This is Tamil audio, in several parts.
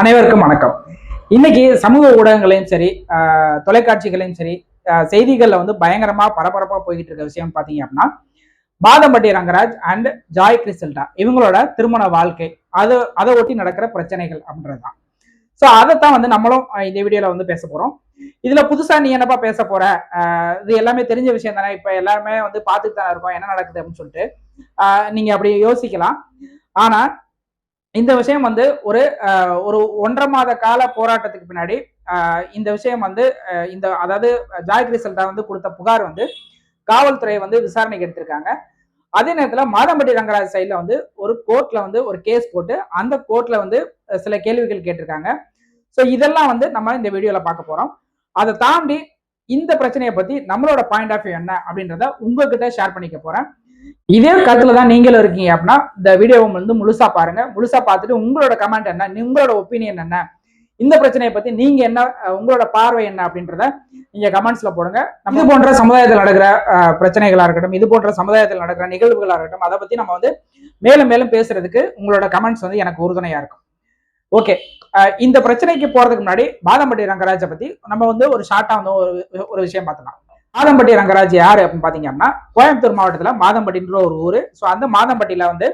அனைவருக்கும் வணக்கம். இன்னைக்கு சமூக ஊடகங்களையும் சரி ஆஹ் தொலைக்காட்சிகளையும் சரி செய்திகளில் செய்திகள்ல வந்து பயங்கரமா பரபரப்பா போய்கிட்டு இருக்க விஷயம் பாத்தீங்க அப்படின்னா பாதம்பட்டி ரங்கராஜ் அண்ட் ஜாய் கிறிஸ்டல்டா இவங்களோட திருமண வாழ்க்கை அது அதை ஒட்டி நடக்கிற பிரச்சனைகள் அப்படின்றதுதான். ஸோ அதைத்தான் வந்து நம்மளும் இந்த வீடியோல வந்து பேச போறோம். இதுல புதுசா நீ என்னப்பா பேச போற? இது எல்லாமே தெரிஞ்ச விஷயம் தானே? இப்ப எல்லாருமே வந்து பார்த்துட்டு தானே இருக்கோம் என்ன நடக்குது அப்படின்னு சொல்லிட்டு ஆஹ் நீங்க அப்படி யோசிக்கலாம். ஆனா இந்த விஷயம் வந்து ஒரு ஒரு ஒன்றரை மாத கால போராட்டத்துக்கு பின்னாடி இந்த விஷயம் வந்து இந்த அதாவது ஜாய் கிரிசல்டா வந்து கொடுத்த புகார் வந்து காவல்துறை வந்து விசாரணைக்கு எடுத்திருக்காங்க. அதே நேரத்தில் மாதம்பட்டி ரங்கராஜ் சைடில் வந்து ஒரு கோர்ட்ல வந்து ஒரு கேஸ் போட்டு அந்த கோர்ட்ல வந்து சில கேள்விகள் கேட்டிருக்காங்க. ஸோ இதெல்லாம் வந்து நம்ம இந்த வீடியோவில் பார்க்க போகிறோம் அதை தாண்டி இந்த பிரச்சனையை பற்றி நம்மளோட பாயிண்ட் ஆஃப் வியூ என்ன அப்படின்றத உங்ககிட்ட ஷேர் பண்ணிக்க போகிறேன் இதே கருத்துல தான் நீங்களும் இருக்கீங்க அப்படின்னா இந்த வீடியோவை வந்து முழுசா பாருங்க. முழுசா பார்த்துட்டு உங்களோட கமெண்ட் என்ன உங்களோட ஒப்பீனியன் என்ன இந்த பிரச்சனையை பத்தி நீங்க என்ன உங்களோட பார்வை என்ன அப்படின்றத நீங்க கமெண்ட்ஸ்ல போடுங்க. இது போன்ற சமுதாயத்தில் நடக்கிற அஹ், பிரச்சனைகளா இருக்கட்டும் இது போன்ற சமுதாயத்தில் நடக்கிற நிகழ்வுகளா இருக்கட்டும் அதை பத்தி நம்ம வந்து மேலும் மேலும் பேசுறதுக்கு உங்களோட கமெண்ட்ஸ் வந்து எனக்கு உறுதுணையா இருக்கும். ஓகே இந்த பிரச்சனைக்கு போறதுக்கு முன்னாடி பாதம்பட்டி ரங்கராஜை பத்தி நம்ம வந்து ஒரு ஷார்ட்டா வந்து ஒரு ஒரு விஷயம் பார்த்துக்கலாம். மாதம்பட்டி ரங்கராஜ் யார் அப்படின்னு பார்த்தீங்க அப்படின்னா கோயம்புத்தூர் மாவட்டத்தில் மாதம்பட்டின்ற ஒரு ஊர். ஸோ அந்த மாதம்பட்டியில் வந்து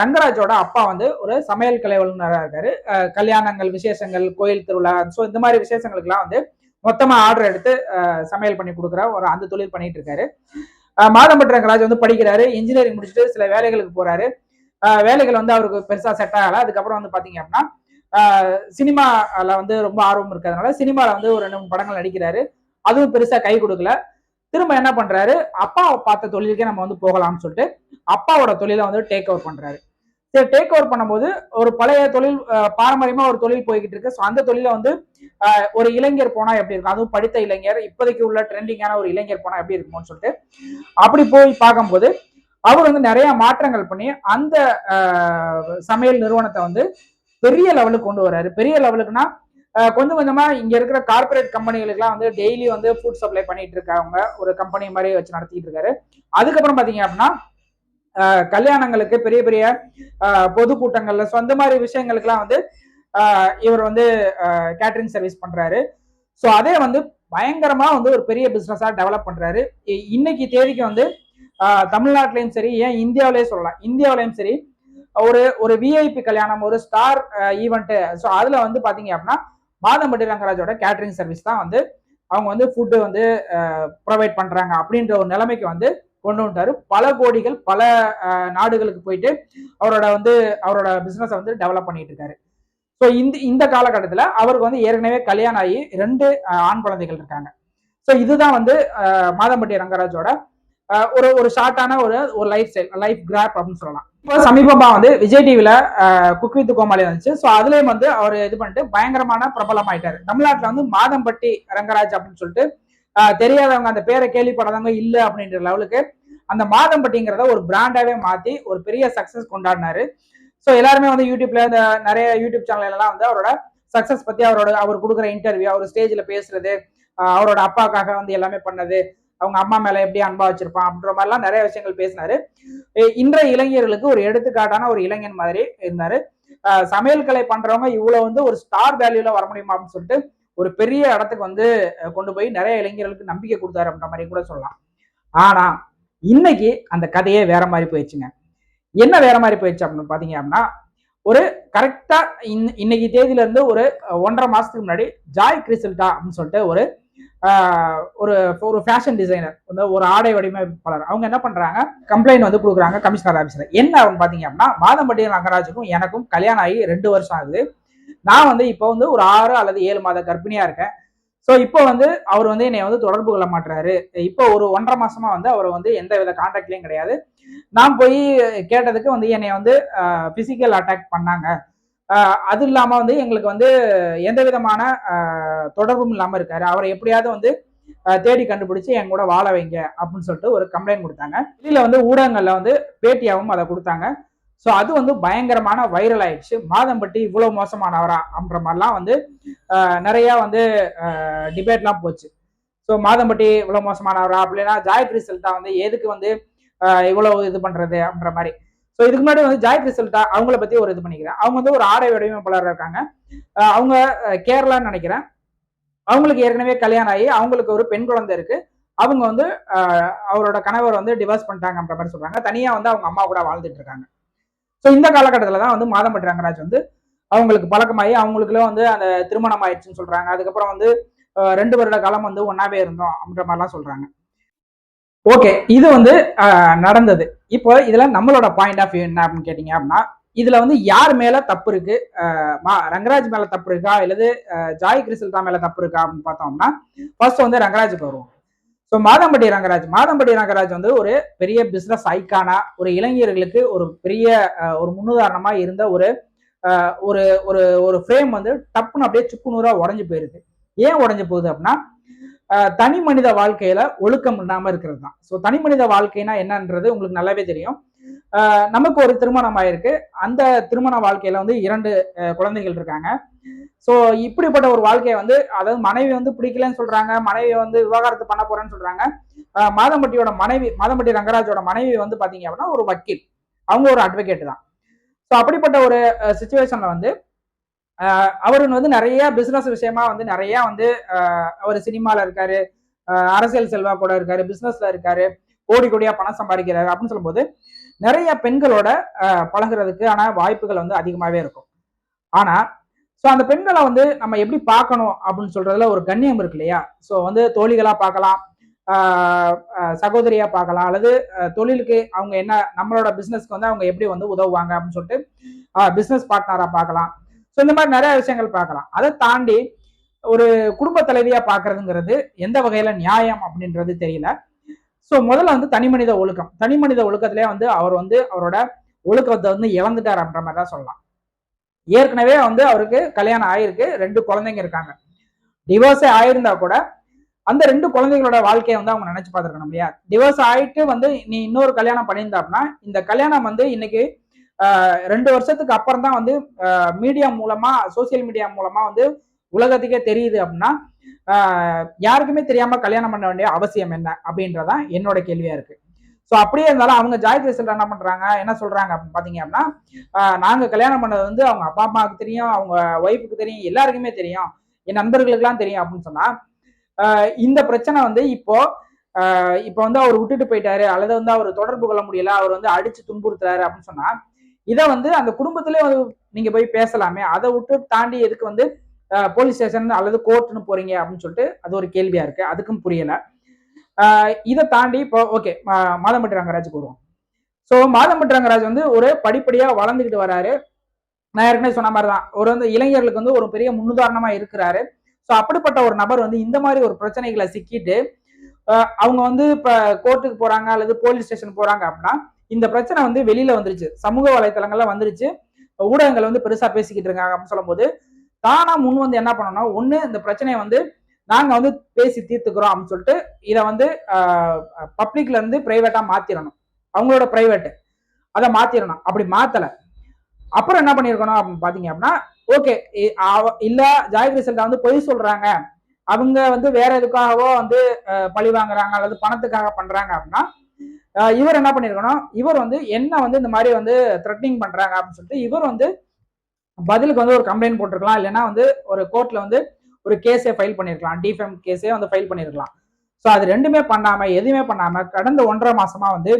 ரங்கராஜோட அப்பா வந்து ஒரு சமையல் கலை வல்லுநராக இருக்காரு கல்யாணங்கள் விசேஷங்கள் கோயில் திருவிழா ஸோ இந்த மாதிரி விசேஷங்களுக்குலாம் வந்து மொத்தமாக ஆர்டர் எடுத்து சமையல் பண்ணி கொடுக்குற ஒரு அந்த தொழில் பண்ணிட்டு இருக்காரு. மாதம்பட்டி ரங்கராஜ் வந்து படிக்கிறாரு இன்ஜினியரிங் முடிச்சுட்டு சில வேலைகளுக்கு போறாரு. வேலைகள் வந்து அவருக்கு பெருசாக செட் ஆகலை. அதுக்கப்புறம் வந்து பார்த்தீங்க அப்படின்னா சினிமாவில் வந்து ரொம்ப ஆர்வம் இருக்கிறதுனால சினிமாவில் வந்து ஒரு ரெண்டு மூணு படங்கள் நடிக்கிறாரு. அதுவும் பெருசா கை கொடுக்கல. திரும்ப என்ன பண்றாரு? அப்பாவை பார்த்த தொழிலுக்கே நம்ம வந்து போகலாம்னு சொல்லிட்டு அப்பாவோட தொழிலை வந்து டேக் ஓவர் பண்றாரு. சரி டேக் ஓவர் பண்ணும்போது ஒரு பழைய தொழில் பாரம்பரியமா ஒரு தொழில் போய்கிட்டு இருக்கு. ஸோ அந்த தொழில வந்து ஒரு இளைஞர் போனா எப்படி இருக்கும்? அதுவும் படித்த இளைஞர் இப்போதைக்கு உள்ள ட்ரெண்டிங்கான ஒரு இளைஞர் போனா எப்படி இருக்கும்னு சொல்லிட்டு அப்படி போய் பார்க்கும்போது அவர் வந்து நிறைய மாற்றங்கள் பண்ணி அந்த சமையல் நிறுவனத்தை வந்து பெரிய லெவலுக்கு கொண்டு வர்றாரு. பெரிய லெவலுக்குன்னா கொஞ்சம் கொஞ்சமா இங்க இருக்கிற கார்பரேட் கம்பெனிகளுக்குலாம் வந்து டெய்லி வந்து ஃபுட் சப்ளை பண்ணிட்டு இருக்காங்க ஒரு கம்பெனி மாதிரி வச்சு நடத்திட்டு இருக்காரு. அதுக்கப்புறம் பாத்தீங்க அப்படின்னா கல்யாணங்களுக்கு பெரிய பெரிய பொதுக்கூட்டங்கள்ல ஸோ அந்த மாதிரி விஷயங்களுக்குலாம் வந்து இவர் வந்து கேட்டரிங் சர்வீஸ் பண்றாரு. ஸோ அதே வந்து பயங்கரமா வந்து ஒரு பெரிய பிசினஸா டெவலப் பண்றாரு. இன்னைக்கு தேதிக்கு வந்து தமிழ்நாட்டிலையும் சரி ஏன் இந்தியாவிலேயே சொல்லலாம். இந்தியாவிலையும் சரி ஒரு ஒரு விஐபி கல்யாணம் ஒரு ஸ்டார் ஈவெண்ட்டு ஸோ அதுல வந்து பாத்தீங்க அப்படின்னா மாதம்பட்டி ரங்கராஜோட கேட்டரிங் சர்வீஸ் தான் வந்து அவங்க வந்து ஃபுட்டு வந்து ப்ரொவைட் பண்றாங்க அப்படின்ற ஒரு நிலைமைக்கு வந்து கொண்டு வந்துட்டாரு. பல கோடிகள் பல நாடுகளுக்கு போயிட்டு அவரோட வந்து அவரோட பிசினஸை வந்து டெவலப் பண்ணிட்டு இருக்காரு. ஸோ இந்த இந்த காலகட்டத்தில் அவருக்கு வந்து ஏற்கனவே கல்யாணம் ஆகி ரெண்டு ஆண் குழந்தைகள் இருக்காங்க. ஸோ இதுதான் வந்து மாதம்பட்டி ரங்கராஜோட ஒரு ஒரு ஷார்ட்டான ஒரு ஒரு லைஃப் ஸ்டைல் லைஃப் கிராப் அப்படின்னு சொல்லலாம். இப்போ சமீபமாக வந்து விஜய் டிவியில் குக் வித் கோமாளி வந்துச்சு. ஸோ அதுலேயும் வந்து அவர் இது பண்ணிட்டு பயங்கரமான பிரபலம் ஆயிட்டாரு தமிழ்நாட்டில் வந்து மாதம்பட்டி ரங்கராஜ் அப்படின்னு சொல்லிட்டு தெரியாதவங்க அந்த பேரை கேள்விப்படாதவங்க இல்லை அப்படின்ற லெவலுக்கு அந்த மாதம்பட்டிங்கிறத ஒரு பிராண்டாவே மாற்றி ஒரு பெரிய சக்ஸஸ் கொண்டாடினாரு. ஸோ எல்லாருமே வந்து யூடியூப்ல இந்த நிறைய யூடியூப் சேனல்லாம் வந்து அவரோட சக்ஸஸ் பற்றி அவரோட அவர் கொடுக்குற இன்டர்வியூ அவர் ஸ்டேஜ்ல பேசுறது அவரோட அப்பாக்காக வந்து எல்லாமே பண்ணது அவங்க அம்மா மேல எப்படி அன்பா வச்சிருப்பான் அப்படின்ற மாதிரிலாம் நிறைய விஷயங்கள் பேசினாரு. இன்றைய இளைஞர்களுக்கு ஒரு எடுத்துக்காட்டான ஒரு இளைஞன் மாதிரி இருந்தாரு. அஹ், சமையல் கலை பண்றவங்க இவ்வளவு வந்து ஒரு ஸ்டார் வேல்யூல வர முடியுமா அப்படின்னு சொல்லிட்டு ஒரு பெரிய இடத்துக்கு வந்து கொண்டு போய் நிறைய இளைஞர்களுக்கு நம்பிக்கை கொடுத்தாரு அப்படின்ற மாதிரி கூட சொல்லலாம். ஆனா இன்னைக்கு அந்த கதையே வேற மாதிரி போயிடுச்சுங்க. என்ன வேற மாதிரி போயிடுச்சு அப்படின்னு பாத்தீங்க அப்படின்னா ஒரு கரெக்டா இன் இன்னைக்கு தேதியில இருந்து ஒரு ஒன்றரை மாசத்துக்கு முன்னாடி ஜாய் கிரிசல்டா அப்படின்னு சொல்லிட்டு ஒரு ஒரு ஒரு ஃபேஷன் டிசைனர் வந்து ஒரு ஆடை வடிவமைப்பாளர். அவங்க என்ன பண்றாங்க? கம்ப்ளைண்ட் வந்து கொடுக்குறாங்க கமிஷனர் ஆஃபீஸர் என்ன அவங்க பார்த்தீங்க அப்படின்னா மாதம்பட்டி ரங்கராஜுக்கும் எனக்கும் கல்யாணம் ஆகி ரெண்டு வருஷம் ஆகுது. நான் வந்து இப்போ வந்து ஒரு ஆறு அல்லது ஏழு மாத கர்ப்பிணியா இருக்கேன். ஸோ இப்போ வந்து அவர் வந்து என்னை வந்து தொடர்பு கொள்ள மாட்டுறாரு இப்போ ஒரு ஒன்றரை மாசமா வந்து அவர் வந்து எந்த வித கான்டாக்ட்லையும் கிடையாது. நான் போய் கேட்டதுக்கு வந்து என்னை வந்து பிசிக்கல் அட்டாக் பண்ணாங்க. அது இல்லாமல் வந்து எங்களுக்கு வந்து எந்த விதமான தொடர்பும் இல்லாமல் இருக்காரு. அவரை எப்படியாவது வந்து தேடி கண்டுபிடிச்சு என் கூட வாழ வைங்க அப்படின்னு சொல்லிட்டு ஒரு கம்ப்ளைண்ட் கொடுத்தாங்க. வெளியில வந்து ஊடகங்கள்ல வந்து பேட்டியாகவும் அதை கொடுத்தாங்க. ஸோ அது வந்து பயங்கரமான வைரல் ஆயிடுச்சு. மாதம்பட்டி இவ்வளவு மோசமானவரா அப்படின்ற மாதிரிலாம் வந்து நிறையா நிறைய வந்து டிபேட்லாம் போச்சு. ஸோ மாதம்பட்டி இவ்வளவு மோசமானவரா அப்படின்னா ஜாய் கிரிசல்டா வந்து எதுக்கு வந்து இவ்வளோ இவ்வளவு இது பண்றது அப்படின்ற மாதிரி. ஸோ இதுக்கு முன்னாடி வந்து ஜாய் கிறிசல்டா அவங்கள பத்தி ஒரு இது பண்ணிக்கிறேன். அவங்க வந்து ஒரு ஆடை வடிவமைப்பாளர் இருக்காங்க. அவங்க கேரளான்னு நினைக்கிறேன். அவங்களுக்கு ஏற்கனவே கல்யாணம் ஆகி அவங்களுக்கு ஒரு பெண் குழந்தை இருக்கு. அவங்க வந்து அவரோட கணவர் வந்து டிவோர்ஸ் பண்ணிட்டாங்கன்ற மாதிரி சொல்றாங்க. தனியா வந்து அவங்க அம்மா கூட வாழ்ந்துட்டு இருக்காங்க. ஸோ இந்த காலகட்டத்தில் தான் வந்து மாதம்பட்டி ரங்கராஜ் வந்து அவங்களுக்கு பழக்கமாகி அவங்களுக்குள்ள வந்து அந்த திருமணம் ஆயிடுச்சுன்னு சொல்றாங்க. அதுக்கப்புறம் வந்து ரெண்டு வருட காலம் வந்து ஒன்னாவே இருந்தோம் அப்படின்ற மாதிரிலாம் சொல்றாங்க. ஓகே இது வந்து நடந்தது. இப்போ இதுல நம்மளோட பாயிண்ட் ஆஃப் வியூ என்ன அப்படின்னு கேட்டீங்க அப்படின்னா இதுல வந்து யார் மேல தப்பு இருக்கு? மா- ரங்கராஜ் மேல தப்பு இருக்கா? இல்லது ஜாய் கிறிசல்தா மேல தப்பு இருக்கா அப்படின்னு பார்த்தோம்னா ஃபர்ஸ்ட் வந்து ரங்கராஜுக்கு வருவோம். ஸோ மாதம்பட்டி ரங்கராஜ் மாதம்பட்டி ரங்கராஜ் வந்து ஒரு பெரிய பிசினஸ் ஐக்கானா ஒரு இளைஞர்களுக்கு ஒரு பெரிய ஒரு முன்னுதாரணமா இருந்த ஒரு ஒரு ஒரு ஒரு ஃப்ரேம் வந்து டப்புன்னு அப்படியே சுக்கு நூறா உடஞ்சு போயிருது ஏன் உடஞ்சு போகுது அப்படின்னா தனி மனித வாழ்க்கையில ஒழுக்கம் இல்லாம இருக்கிறது தான் ஸோ தனி மனித வாழ்க்கைனா என்னன்றது உங்களுக்கு நல்லாவே தெரியும். நமக்கு ஒரு திருமணம் ஆயிருக்கு. அந்த திருமண வாழ்க்கையில வந்து இரண்டு குழந்தைகள் இருக்காங்க. ஸோ இப்படிப்பட்ட ஒரு வாழ்க்கையை வந்து அதாவது மனைவி வந்து பிடிக்கலன்னு சொல்றாங்க மனைவி வந்து விவாகரத்து பண்ண போறேன்னு சொல்றாங்க. அஹ், மாதம்பட்டியோட மனைவி மாதம்பட்டி ரங்கராஜோட மனைவி வந்து பாத்தீங்க அப்படின்னா ஒரு வக்கீல். அவங்க ஒரு அட்வொகேட் தான். ஸோ அப்படிப்பட்ட ஒரு சுச்சுவேஷன்ல வந்து அவர் வந்து நிறைய பிசினஸ் விஷயமா வந்து நிறைய வந்து அவர் சினிமால இருக்காரு அரசியல் செல்வா கூட இருக்காரு பிசினஸ்ல இருக்காரு கோடி கோடியா பணம் சம்பாதிக்கிறாரு அப்படின்னு சொல்லும்போது நிறைய பெண்களோட பழகிறதுக்கு பழகுறதுக்கான வாய்ப்புகள் வந்து அதிகமாவே இருக்கும். ஆனா ஸோ அந்த பெண்களை வந்து நம்ம எப்படி பார்க்கணும் அப்படின்னு சொல்றதுல ஒரு கண்ணியம் இருக்கு இல்லையா? ஸோ வந்து தோழிகளா பார்க்கலாம் சகோதரியாக சகோதரியா பார்க்கலாம் அல்லது தொழிலுக்கு அவங்க என்ன நம்மளோட பிசினஸ்க்கு வந்து அவங்க எப்படி வந்து உதவுவாங்க அப்படின்னு சொல்லிட்டு பிசினஸ் பார்ட்னரா பார்க்கலாம். ஸோ இந்த மாதிரி நிறைய விஷயங்கள் பார்க்கலாம். அதை தாண்டி ஒரு குடும்ப தலைவியா பார்க்கறதுங்கிறது எந்த வகையில நியாயம் அப்படின்றது தெரியல. ஸோ முதல்ல வந்து தனி மனித ஒழுக்கம். தனி மனித ஒழுக்கத்திலே வந்து அவர் வந்து அவரோட ஒழுக்கத்தை வந்து இழந்துட்டார் அப்படின்ற மாதிரி தான் சொல்லலாம். ஏற்கனவே வந்து அவருக்கு கல்யாணம் ஆயிருக்கு. ரெண்டு குழந்தைங்க இருக்காங்க. டிவோர்ஸே ஆயிருந்தா கூட அந்த ரெண்டு குழந்தைகளோட வாழ்க்கையை வந்து அவங்க நினைச்சு பார்த்துருக்கணும் இல்லையா? டிவோர்ஸ் ஆயிட்டு வந்து நீ இன்னொரு கல்யாணம் பண்ணியிருந்தா அப்படின்னா இந்த கல்யாணம் வந்து இன்னைக்கு ரெண்டு வருஷத்துக்கு அப்புறம் தான் வந்து மீடியா மூலமா சோசியல் மீடியா மூலமா வந்து உலகத்துக்கே தெரியுது அப்படின்னா யாருக்குமே தெரியாம கல்யாணம் பண்ண வேண்டிய அவசியம் என்ன அப்படின்றதான் என்னோட கேள்வியா இருக்கு. ஸோ அப்படியே இருந்தாலும் அவங்க ஜாய் கிரேசல் என்ன பண்றாங்க என்ன சொல்றாங்க அப்படின்னு பாத்தீங்க அப்படின்னா நாங்க கல்யாணம் பண்ணது வந்து அவங்க அப்பா அம்மாவுக்கு தெரியும் அவங்க ஒய்ஃபுக்கு தெரியும் எல்லாருக்குமே தெரியும் என் நண்பர்களுக்கெல்லாம் தெரியும் அப்படின்னு சொன்னா இந்த பிரச்சனை வந்து இப்போ இப்போ வந்து அவர் விட்டுட்டு போயிட்டாரு அல்லது வந்து அவர் தொடர்பு கொள்ள முடியல அவர் வந்து அடிச்சு துன்புறுத்துறாரு அப்படின்னு சொன்னா இதை வந்து அந்த குடும்பத்திலே வந்து நீங்க போய் பேசலாமே. அதை விட்டு தாண்டி எதுக்கு வந்து போலீஸ் ஸ்டேஷன் அல்லது கோர்ட்னு போறீங்க அப்படின்னு சொல்லிட்டு அது ஒரு கேள்வியா இருக்கு. அதுக்கும் புரியல. இதை தாண்டி இப்போ ஓகே மாதம்பட்டி ரங்கராஜுக்கு வருவோம். ஸோ மாதம்பட்டி ரங்கராஜ் வந்து ஒரு படிப்படியா வளர்ந்துக்கிட்டு வராரு. நான் ஏற்கனவே சொன்ன மாதிரி தான் ஒரு வந்து இளைஞர்களுக்கு வந்து ஒரு பெரிய முன்னுதாரணமா இருக்கிறாரு. ஸோ அப்படிப்பட்ட ஒரு நபர் வந்து இந்த மாதிரி ஒரு பிரச்சனைகளை சிக்கிட்டு அவங்க வந்து இப்போ கோர்ட்டுக்கு போறாங்க அல்லது போலீஸ் ஸ்டேஷன் போறாங்க அப்படின்னா இந்த பிரச்சனை வந்து வெளியில வந்துருச்சு. சமூக வலைத்தளங்கள்ல வந்துருச்சு. ஊடகங்கள் வந்து பெருசா பேசிக்கிட்டு இருக்காங்க அப்படின்னு சொல்லும்போது தானா முன் வந்து என்ன பண்ணணும் ஒண்ணு இந்த பிரச்சனையை வந்து நாங்க வந்து பேசி தீர்த்துக்கிறோம் அப்படின்னு சொல்லிட்டு இதை வந்து பப்ளிக்ல இருந்து பிரைவேட்டா மாத்திரணும். அவங்களோட பிரைவேட் அதை மாத்திரணும். அப்படி மாத்தல. அப்புறம் என்ன பண்ணிருக்கணும் அப்படின்னு பாத்தீங்க அப்படின்னா ஓகே இல்ல ஜாய் ரிசல்ட் வந்து பொய் சொல்றாங்க. அவங்க வந்து வேற எதுக்காகவோ வந்து பழி வாங்குறாங்க அல்லது பணத்துக்காக பண்றாங்க அப்படின்னா இவர் என்ன பண்ணிருக்கணும் இவர் வந்து என்ன வந்து இந்த மாதிரி வந்து த்ரெட்னிங் பண்றாங்க அப்படின்னு சொல்லிட்டு இவர் வந்து பதிலுக்கு வந்து ஒரு கம்ப்ளைண்ட் போட்டிருக்கலாம். இல்லைன்னா வந்து ஒரு கோர்ட்ல வந்து ஒரு கேஸே ஃபைல் பண்ணிருக்கலாம். டிஃபெம் கேஸே வந்து ஃபைல் பண்ணிருக்கலாம். ஸோ அது ரெண்டுமே பண்ணாம எதுவுமே பண்ணாம கடந்த ஒன்றரை மாசமா வந்து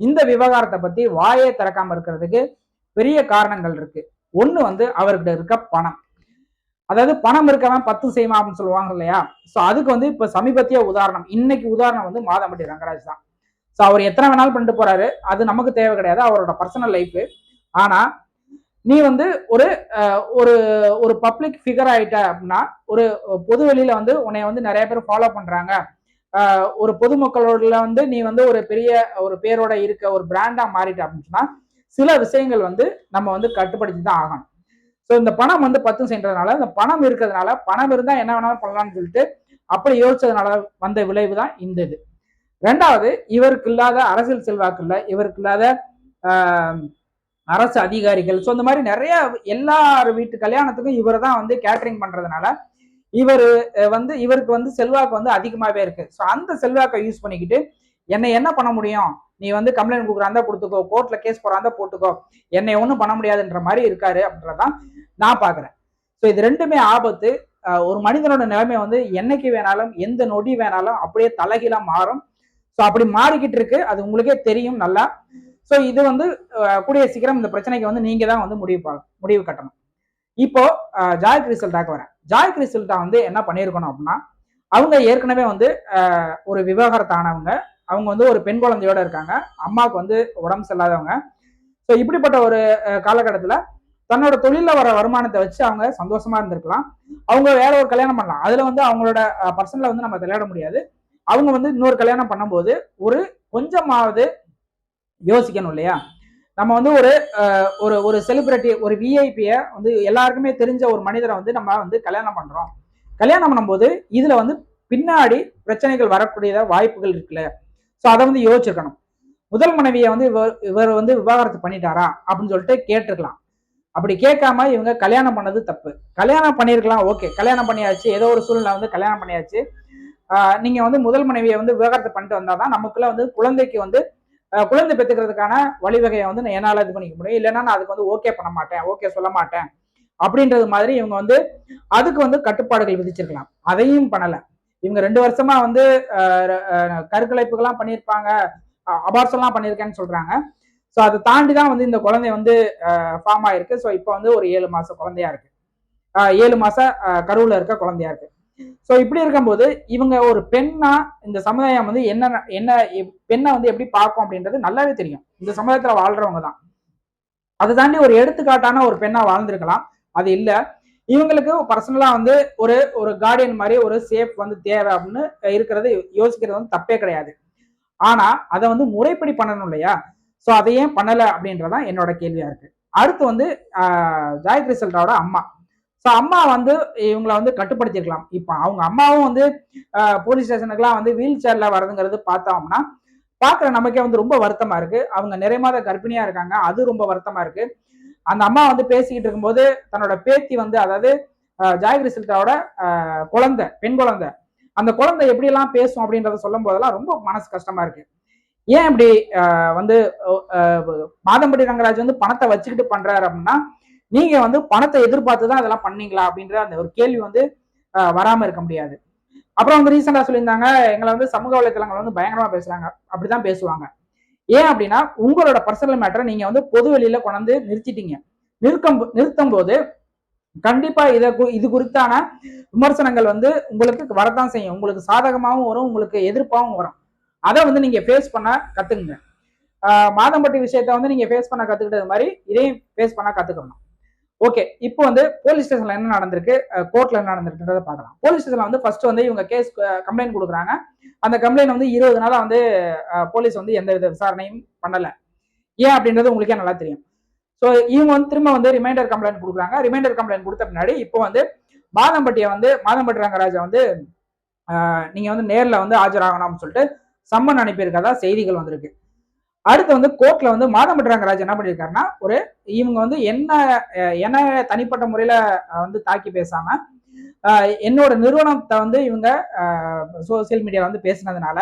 இந்த விவகாரத்தை பத்தி வாயே திறக்காம இருக்கிறதுக்கு பெரிய காரணங்கள் இருக்கு. ஒன்று வந்து அவர்கிட்ட இருக்க பணம். அதாவது பணம் இருக்கவன் பத்து செய்வான் அப்படின்னு சொல்லுவாங்க இல்லையா? ஸோ அதுக்கு வந்து இப்போ சமீபத்திய உதாரணம் இன்னைக்கு உதாரணம் வந்து மாதம்பட்டி ரங்கராஜ் தான். ஸோ அவர் எத்தனை வேணாலும் பண்ணிட்டு போறாரு. அது நமக்கு தேவை கிடையாது. அவரோட பர்சனல் லைஃப் ஆனா நீ வந்து ஒரு அஹ், ஒரு ஒரு பப்ளிக் ஃபிகர் ஆயிட்ட அப்படின்னா ஒரு பொது வெளியில வந்து உன்னை வந்து நிறைய பேர் ஃபாலோ பண்றாங்க. ஒரு பொதுமக்களோட வந்து நீ வந்து ஒரு பெரிய ஒரு பேரோட இருக்க ஒரு பிராண்டா மாறிட்ட அப்படின்னு சொன்னா சில விஷயங்கள் வந்து நம்ம வந்து கட்டுப்படுத்தி தான் ஆகணும். ஸோ இந்த பணம் வந்து பத்து சென்றதுனால இந்த பணம் இருக்கிறதுனால பணம் இருந்தா என்ன வேணாலும் பண்ணலாம்னு சொல்லிட்டு அப்படி யோசிச்சதுனால வந்த விளைவு தான் இந்த இது. ரெண்டாவது இவருக்கு இல்லாத அரசியல் செல்வாக்கு இல்லை இவருக்கு இல்லாத அரசு அதிகாரிகள். ஸோ இந்த மாதிரி நிறைய எல்லார் வீட்டு கல்யாணத்துக்கும் இவர் தான் வந்து கேட்டரிங் பண்றதுனால இவர் வந்து இவருக்கு வந்து செல்வாக்கு வந்து அதிகமாகவே இருக்கு. ஸோ அந்த செல்வாக்கை யூஸ் பண்ணிக்கிட்டு என்னை என்ன பண்ண முடியும்? நீ வந்து கம்ப்ளைண்ட் கொடுக்குறாந்தா கொடுத்துக்கோ கோர்ட்ல கேஸ் போறாந்தா போட்டுக்கோ. என்னை ஒன்றும் பண்ண முடியாதுன்ற மாதிரி இருக்காரு அப்படின்றதான் நான் பார்க்குறேன் ஸோ இது ரெண்டுமே ஆபத்து. ஒரு மனிதனோட நிலைமை வந்து என்னைக்கு வேணாலும் எந்த நொடி வேணாலும் அப்படியே தலகிலாம் மாறும். ஸோ அப்படி மாறிக்கிட்டு இருக்கு அது உங்களுக்கே தெரியும் நல்லா. ஸோ இது வந்து கூடிய சீக்கிரம் இந்த பிரச்சனைக்கு வந்து நீங்க தான் வந்து முடிவு முடிவு கட்டணும். இப்போ ஜாய் கிரிசல்டாக்கு வரேன். ஜாய் கிரிசல்டா வந்து என்ன பண்ணியிருக்கணும் அப்படின்னா அவங்க ஏற்கனவே வந்து ஒரு விவாகரத்தானவங்க. அவங்க வந்து ஒரு பெண் குழந்தையோட இருக்காங்க. அம்மாவுக்கு வந்து உடம்பு சரியில்லாதவங்க. ஸோ இப்படிப்பட்ட ஒரு காலகட்டத்தில் காலகட்டத்துல தன்னோட தொழில வர வருமானத்தை வச்சு அவங்க சந்தோஷமா இருந்திருக்கலாம். அவங்க வேற ஒரு கல்யாணம் பண்ணலாம். அதுல வந்து அவங்களோட பர்சனில் வந்து நம்ம விளையாட முடியாது. அவங்க வந்து இன்னொரு கல்யாணம் பண்ணும்போது ஒரு கொஞ்சமாவது யோசிக்கணும் இல்லையா? நம்ம வந்து ஒரு ஒரு ஒரு செலிபிரிட்டி ஒரு விஐபியை வந்து எல்லாருக்குமே தெரிஞ்ச ஒரு மனிதரை வந்து நம்ம வந்து கல்யாணம் பண்றோம். கல்யாணம் பண்ணும்போது இதுல வந்து பின்னாடி பிரச்சனைகள் வரக்கூடிய வாய்ப்புகள் இருக்குல்ல? ஸோ அதை வந்து யோசிச்சிருக்கணும். முதல் மனைவியை வந்து இவர் இவர் வந்து விவாகரத்து பண்ணிட்டாரா? அப்படின்னு சொல்லிட்டு கேட்டிருக்கலாம். அப்படி கேட்காம இவங்க கல்யாணம் பண்ணது தப்பு. கல்யாணம் பண்ணியிருக்கலாம் ஓகே. கல்யாணம் பண்ணியாச்சு. ஏதோ ஒரு சூழ்நிலை வந்து கல்யாணம் பண்ணியாச்சு. நீங்க வந்து முதல் மனைவியை வந்து விவகாரத்தை பண்ணிட்டு வந்தாதான் நமக்குள்ள வந்து குழந்தைக்கு வந்து குழந்தை பெற்றுக்கிறதுக்கான வழிவகையை வந்து நான் என்னால் இது பண்ணிக்க முடியும். இல்லைன்னா நான் அதுக்கு வந்து ஓகே பண்ண மாட்டேன் ஓகே சொல்ல மாட்டேன் அப்படின்றது மாதிரி இவங்க வந்து அதுக்கு வந்து கட்டுப்பாடுகள் விதிச்சிருக்கலாம். அதையும் பண்ணல. இவங்க ரெண்டு வருஷமா வந்து ஆஹ் கருக்கலைப்புகள்லாம் பண்ணியிருப்பாங்க அபார்சல்லாம் பண்ணியிருக்கேன்னு சொல்றாங்க. ஸோ அதை தாண்டி தான் வந்து இந்த குழந்தை வந்து ஃபார்ம் ஆயிருக்கு. ஸோ இப்போ வந்து ஒரு ஏழு மாச குழந்தையா இருக்கு. ஆஹ் ஏழு மாச கருவில் இருக்க குழந்தையா இருக்கு. ஸோ இப்படி இருக்கும்போது இவங்க ஒரு பெண்ணா இந்த சமுதாயம் வந்து என்ன என்ன பெண்ணை வந்து எப்படி பார்க்கும் அப்படின்றது நல்லாவே தெரியும். இந்த சமுதாயத்துல வாழ்றவங்க தான். அதை தாண்டி ஒரு எடுத்துக்காட்டான ஒரு பெண்ணா வாழ்ந்திருக்கலாம். அது இல்ல. இவங்களுக்கு பர்சனலா வந்து ஒரு ஒரு கார்டியன் மாதிரி ஒரு சேஃப் வந்து தேவை அப்படின்னு இருக்கிறது யோசிக்கிறது வந்து தப்பே கிடையாது. ஆனா அதை வந்து முறைப்படி பண்ணணும் இல்லையா? ஸோ அதை ஏன் பண்ணல அப்படின்றதான் என்னோட கேள்வியா இருக்கு. அடுத்து வந்து ஆஹ், ஜாய் அம்மா. ஸோ அம்மா வந்து இவங்களை வந்து கட்டுப்படுத்திருக்கலாம் இப்போ அவங்க அம்மாவும் வந்து போலீஸ் ஸ்டேஷனுக்குலாம் வந்து வீல் சேர்ல வரதுங்கிறது பார்த்தோம்னா பார்க்குற நமக்கே வந்து ரொம்ப வருத்தமா இருக்கு. அவங்க நிறைய மாத கர்ப்பிணியா இருக்காங்க. அது ரொம்ப வருத்தமா இருக்கு. அந்த அம்மா வந்து பேசிக்கிட்டு இருக்கும்போது தன்னோட பேத்தி வந்து அதாவது ஜாயகிரி ஜாய் குழந்தை பெண் குழந்தை. அந்த குழந்தை எப்படியெல்லாம் பேசும் அப்படின்றத சொல்லும் போதெல்லாம் ரொம்ப மனசு கஷ்டமா இருக்கு. ஏன் இப்படி வந்து ஆஹ், மாதம்பட்டி ரங்கராஜ் வந்து பணத்தை வச்சுக்கிட்டு பண்றாரு அப்படின்னா நீங்க வந்து பணத்தை எதிர்பார்த்து தான் இதெல்லாம் பண்ணீங்களா அப்படின்ற அந்த ஒரு கேள்வி வந்து ஆஹ், வராம இருக்க முடியாது. அப்புறம் வந்து ரீசெண்டா சொல்லியிருந்தாங்க எங்களை வந்து சமூக வலைத்தளங்கள் வந்து பயங்கரமா பேசுறாங்க. அப்படிதான் பேசுவாங்க. ஏன் அப்படின்னா உங்களோட பர்சனல் மேட்டரை நீங்க வந்து பொது வெளியில கொண்டாந்து நிறுத்திட்டீங்க. நிறுத்தம் நிறுத்தும் போது கண்டிப்பா இத கு- இது குறித்தான விமர்சனங்கள் வந்து உங்களுக்கு வரத்தான் செய்யும். உங்களுக்கு சாதகமாகவும் வரும் உங்களுக்கு எதிர்ப்பாகவும் வரும். அதை வந்து நீங்க ஃபேஸ் பண்ண கத்துக்குங்க. ஆஹ் மாதம்பட்டி விஷயத்த வந்து நீங்க ஃபேஸ் பண்ண கத்துக்கிட்டது மாதிரி இதையும் ஃபேஸ் பண்ண கத்துக்கணும். ஓகே இப்போ வந்து போலீஸ் ஸ்டேஷன்ல என்ன நடந்திருக்கு? கோர்ட்ல என்ன நடந்திருக்குன்றதை பார்க்கலாம். போலீஸ் ஸ்டேஷன்ல வந்து ஃபர்ஸ்ட் வந்து இவங்க கேஸ் கம்ப்ளைண்ட் கொடுக்குறாங்க. அந்த கம்ப்ளைண்ட் வந்து இருபது நாளா வந்து போலீஸ் வந்து எந்த வித விசாரணையும் பண்ணல. ஏன் அப்படின்றது உங்களுக்கே நல்லா தெரியும். ஸோ இவங்க வந்து திரும்ப வந்து ரிமைண்டர் கம்ப்ளைண்ட் கொடுக்குறாங்க. ரிமைண்டர் கம்ப்ளைண்ட் கொடுத்த பின்னாடி இப்போ வந்து மாதம்பட்டியை வந்து மாதம்பட்டி ரங்கராஜா வந்து நீங்க வந்து நேரில் வந்து ஆஜராகணும்னு சொல்லிட்டு சம்மன் அனுப்பியிருக்கதா செய்திகள் வந்திருக்கு. அடுத்து வந்து கோர்ட்ல வந்து மாதம்பட்டி ரங்கராஜ் என்ன பண்ணியிருக்காருன்னா ஒரு இவங்க வந்து என்ன என்ன தனிப்பட்ட முறையில வந்து தாக்கி பேசாம ஆஹ், என்னோட நிறுவனத்தை வந்து இவங்க சோசியல் மீடியால வந்து பேசினதுனால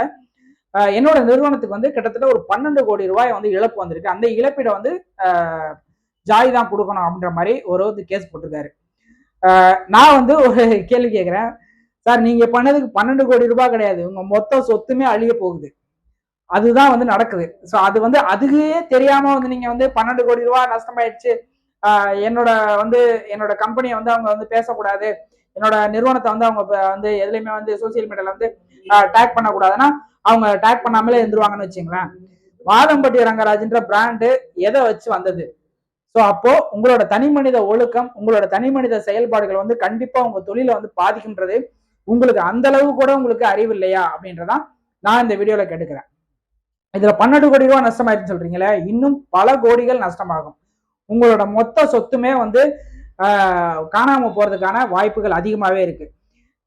என்னோட நிறுவனத்துக்கு வந்து கிட்டத்தட்ட ஒரு பன்னெண்டு கோடி ரூபாய் வந்து இழப்பு வந்திருக்கு. அந்த இழப்பீடை வந்து ஆஹ், ஜாய் தான் கொடுக்கணும் அப்படின்ற மாதிரி ஒரு வந்து கேஸ் போட்டிருக்காரு. ஆஹ், நான் வந்து ஒரு கேள்வி கேட்குறேன் சார் நீங்க பண்ணதுக்கு பன்னெண்டு கோடி ரூபாய் கிடையாது. உங்க மொத்த சொத்துமே அழிய போகுது. அதுதான் வந்து நடக்குது. ஸோ அது வந்து அதுவே தெரியாம வந்து நீங்க வந்து பன்னெண்டு கோடி ரூபா நஷ்டமாயிடுச்சு. என்னோட வந்து என்னோட கம்பெனியை வந்து அவங்க வந்து பேசக்கூடாது. என்னோட நிறுவனத்தை வந்து அவங்க வந்து எதுலையுமே வந்து சோசியல் மீடியால வந்து டேக் பண்ணக்கூடாதுன்னா அவங்க டேக் பண்ணாமலே இருந்துருவாங்கன்னு வச்சுங்களேன் வாதம்பட்டி ரங்கராஜ்ன்ற பிராண்டு எதை வச்சு வந்தது? ஸோ அப்போ உங்களோட தனி மனித ஒழுக்கம் உங்களோட தனி மனித செயல்பாடுகள் வந்து கண்டிப்பா உங்க தொழிலை வந்து பாதிக்கின்றது. உங்களுக்கு அந்த அளவு கூட உங்களுக்கு அறிவு இல்லையா அப்படின்றதான் நான் இந்த வீடியோல கேட்டுக்கிறேன். இதுல பன்னெண்டு கோடி ரூபாய் நஷ்டமாயிருச்சுன்னு சொல்றீங்களே இன்னும் பல கோடிகள் நஷ்டமாகும். உங்களோட மொத்த சொத்துமே வந்து காணாம போறதுக்கான வாய்ப்புகள் அதிகமாவே இருக்கு.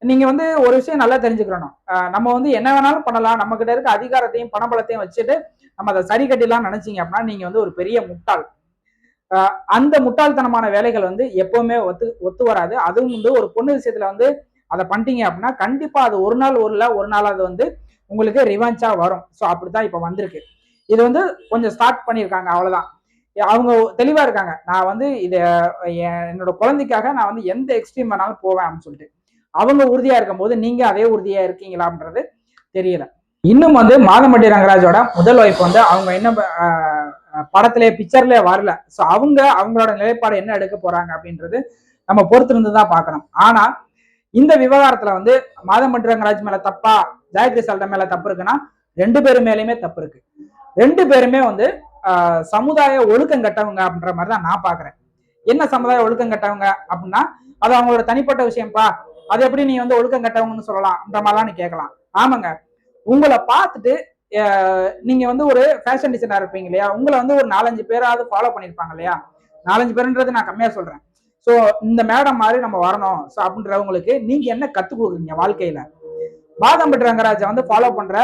நீங்க வந்து ஒரு விஷயம் நல்லா தெரிஞ்சுக்கிறணும் நம்ம வந்து என்ன வேணாலும் பண்ணலாம். நம்ம கிட்ட இருக்க அதிகாரத்தையும் பணபலத்தையும் வச்சுட்டு நம்ம அதை சரி கட்டிடலாம் நினைச்சீங்க அப்படின்னா நீங்க வந்து ஒரு பெரிய முட்டாள். அந்த முட்டாள்தனமான வேலைகள் வந்து எப்பவுமே ஒத்து ஒத்து வராது. அதுவும் வந்து ஒரு பொண்ணு விஷயத்துல வந்து அதை பண்ணிட்டீங்க அப்படின்னா கண்டிப்பா அது ஒரு நாள் ஒரு ஒரு நாள் அது வந்து உங்களுக்கு ரிவெஞ்சா வரும். ஸோ அப்படித்தான் இப்போ வந்திருக்கு. இது வந்து கொஞ்சம் ஸ்டார்ட் பண்ணியிருக்காங்க அவ்வளவுதான். அவங்க தெளிவா இருக்காங்க. நான் வந்து இதை என் என்னோட குழந்தைக்காக நான் வந்து எந்த எக்ஸ்ட்ரீம் வேணாலும் போவேன் அப்படின்னு சொல்லிட்டு. அவங்க உறுதியா இருக்கும்போது நீங்க அதே உறுதியா இருக்கீங்களான்றது தெரியல. இன்னும் வந்து மாதம்பட்டி ரங்கராஜோட முதல் ஒய்ஃப் வந்து அவங்க என்ன ஆஹ், படத்திலே பிக்சர்ல வரல. ஸோ அவங்க அவங்களோட நிலைப்பாடு என்ன எடுக்க போறாங்க அப்படின்றது நம்ம பொறுத்திருந்து தான் பார்க்கணும். ஆனா இந்த விவகாரத்துல வந்து மாதம்பட்டி ரங்கராஜ் மேல தப்பா ஜாயத்ரி ஜெயகிரிசால்ட மேல தப்பு இருக்குன்னா ரெண்டு பேரு மேலயுமே தப்பு இருக்கு. ரெண்டு பேருமே வந்து ஆஹ், சமுதாய ஒழுக்கம் கட்டவங்க அப்படின்ற மாதிரி தான் நான் பாக்குறேன். என்ன சமுதாய ஒழுக்கம் கட்டவங்க அப்படின்னா அது அவங்களோட தனிப்பட்ட விஷயம்ப்பா அது எப்படி நீ வந்து ஒழுக்கம் கட்டவங்கன்னு சொல்லலாம் அந்த மாதிரிலாம் நீ கேட்கலாம். ஆமாங்க. உங்களை பார்த்துட்டு நீங்க வந்து ஒரு ஃபேஷன் டிசைனர் இருப்பீங்க இல்லையா? உங்களை வந்து ஒரு நாலஞ்சு பேராவது ஃபாலோ பண்ணியிருப்பாங்க இல்லையா? நாலஞ்சு பேருன்றது நான் கம்மியா சொல்றேன். ஸோ இந்த மேடம் மாதிரி நம்ம வரணும். ஸோ அப்படின்றவங்களுக்கு நீங்க என்ன கத்துக் கொடுக்குறீங்க வாழ்க்கையில? மாதம்பட்டு ரங்கராஜை வந்து ஃபாலோ பண்ற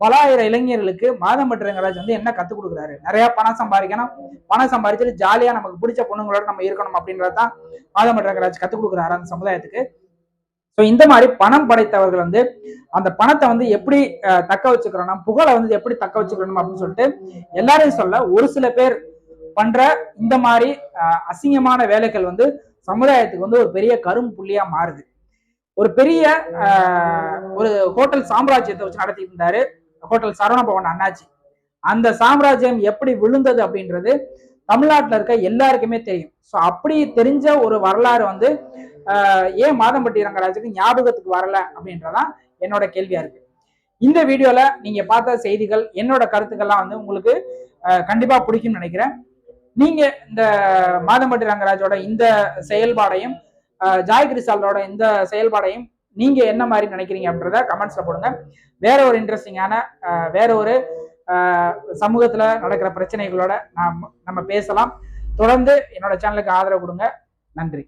பல ஆயிரம் இளைஞர்களுக்கு மாதம்பட்டு ரங்கராஜ் வந்து என்ன கத்துக் கொடுக்குறாரு? நிறைய பணம் சம்பாதிக்கணும். பணம் சம்பாதிச்சுட்டு ஜாலியா நமக்கு பிடிச்ச பொண்ணுங்களோட நம்ம இருக்கணும் அப்படின்றது தான் மாதம்பட்டு ரங்கராஜ் கத்துக் கொடுக்குறாரு அந்த சமுதாயத்துக்கு. ஸோ இந்த மாதிரி பணம் படைத்தவர்கள் வந்து அந்த பணத்தை வந்து எப்படி தக்க வச்சுக்கிறோம் புகழை வந்து எப்படி தக்க வச்சுக்கணும் அப்படின்னு சொல்லிட்டு எல்லாரையும் சொல்ல ஒரு சில பேர் பண்ற இந்த மாதிரி அசிங்கமான வேலைகள் வந்து சமுதாயத்துக்கு வந்து ஒரு பெரிய கரும் புள்ளியா மாறுது. ஒரு பெரிய ஒரு ஹோட்டல் சாம்ராஜ்யத்தை வச்சு நடத்திட்டு இருந்தாரு ஹோட்டல் சரவணபவன் அண்ணாச்சி. அந்த சாம்ராஜ்யம் எப்படி விழுந்தது அப்படின்றது தமிழ்நாட்டில் இருக்க எல்லாருக்குமே தெரியும். ஸோ அப்படி தெரிஞ்ச ஒரு வரலாறு வந்து ஆஹ் ஏன் மாதம்பட்டி ரங்கராஜுக்கு ஞாபகத்துக்கு வரல அப்படின்றதான் என்னோட கேள்வியா இருக்கு. இந்த வீடியோல நீங்க பார்த்த செய்திகள் என்னோட கருத்துக்கள்லாம் வந்து உங்களுக்கு கண்டிப்பா பிடிக்கும்னு நினைக்கிறேன். நீங்க இந்த மாதம்பட்டி ரங்கராஜோட இந்த செயல்பாடையும் ஜாய் கிரிசாலோட இந்த செயல்பாடையும் நீங்க என்ன மாதிரி நினைக்கிறீங்க அப்படின்றத கமெண்ட்ஸ்ல போடுங்க. வேற ஒரு இன்ட்ரெஸ்டிங்கான வேற ஒரு சமூகத்துல நடக்கிற பிரச்சனைகளோட நாம் நம்ம பேசலாம். தொடர்ந்து என்னோட சேனலுக்கு ஆதரவு கொடுங்க. நன்றி.